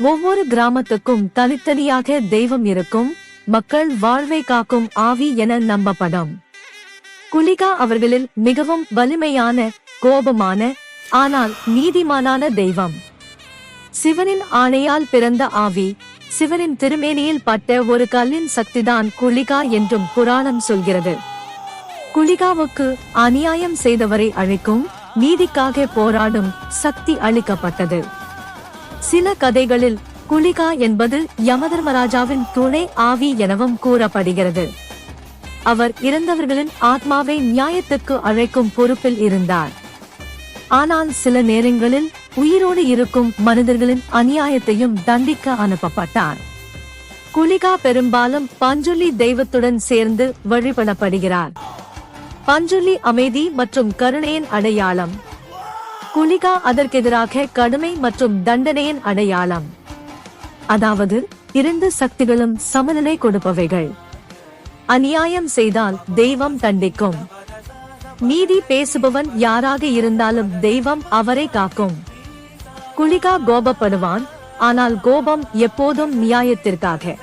ஒவ்வொரு கிராமத்துக்கும் தனித்தனியாக தெய்வம் இருக்கும் மக்கள் வாழ்வை காக்கும் ஆவி என நம்பப்படும். குலிகா அவர்களில் மிகவும் வலிமையான கோபமான ஆனால் நீதிமானான தெய்வம். சிவனின் ஆணையால் பிறந்த ஆவி சிவனின் திருமேனியில் பட்ட ஒரு கல்லின் சக்திதான் குளிகா என்றும் புராணம் சொல்கிறது. குளிகாவுக்கு அநியாயம் செய்தவரை அழைக்கும் நீதிக்காக போராடும் சக்தி அளிக்கப்பட்டது. சில கதைகளில் குலிகா என்பது யமதர்மராஜாவின் துணை ஆவி எனவும் கூறப்படுகிறது. அவர் இறந்தவர்களின் ஆத்மாவை நியாயத்துக்கு அழைக்கும் பொறுப்பில் இருந்தார். ஆனால் சில நேரங்களில் உயிரோடு இருக்கும் மனிதர்களின் அநியாயத்தையும் தண்டிக்க அனுப்பப்பட்டார். குலிகா பெரும்பாலும் பஞ்சுலி தெய்வத்துடன் சேர்ந்து வழிபடப்படுகிறார். பஞ்சுலி அமைதி மற்றும் கருணையின் அடையாளம் குலிகா அதற்கெதிராக கடுமை மற்றும் தண்டனையின் அடையாளம். அதாவது இரண்டு சக்திகளும் சமநிலை கொடுப்பவைகள். அநியாயம் செய்தால் தெய்வம் தண்டிக்கும். நீதி பேசுபவன் யாராக இருந்தாலும் தெய்வம் அவரை காக்கும். குலிகா கோபப்படுவான் ஆனால் கோபம் எப்போதும் நியாயத்திற்காக.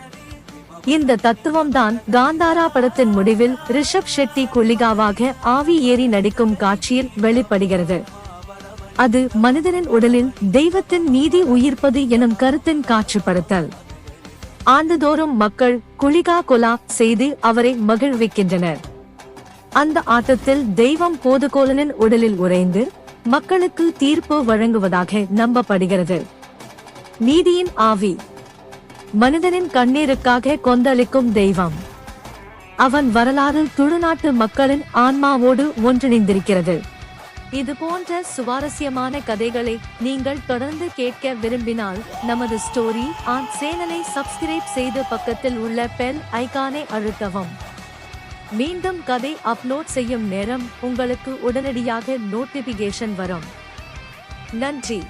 இந்த தத்துவம்தான் காந்தாரா படத்தின் முடிவில் ரிஷப் ஷெட்டி குலிகாவாக ஆவி ஏறி நடிக்கும் காட்சியில் வெளிப்படுகிறது. அது மனிதனின் உடலில் தெய்வத்தின் நீதி உயிர்ப்பது எனும் கருத்தின் காட்சிப்படுத்தல். ஆண்டுதோறும் மக்கள் குளிகா கொலா செய்து அவரை மகிழ்விக்கின்றனர். அந்த ஆட்டத்தில் தெய்வம் போதுகோலனின் உடலில் உறைந்து மக்களுக்கு தீர்ப்பு வழங்குவதாக நம்பப்படுகிறது. நீதியின் ஆவி. மனிதனின் கண்ணீருக்காக கொந்தளிக்கும் தெய்வம். அவன் வரலாறு துளுநாட்டு மக்களின் ஆன்மாவோடு ஒன்றிணைந்திருக்கிறது. இது போன்ற சுவாரஸ்யமான கதைகளை நீங்கள் தொடர்ந்து கேட்க விரும்பினால் நமது ஸ்டோரி ஆன் சேனலை சப்ஸ்கிரைப் செய்து பக்கத்தில் உள்ள பெல் ஐகானை அழுத்தவும். மீண்டும் கதை அப்லோட் செய்யும் நேரம் உங்களுக்கு உடனடியாக நோட்டிபிகேஷன் வரும். நன்றி.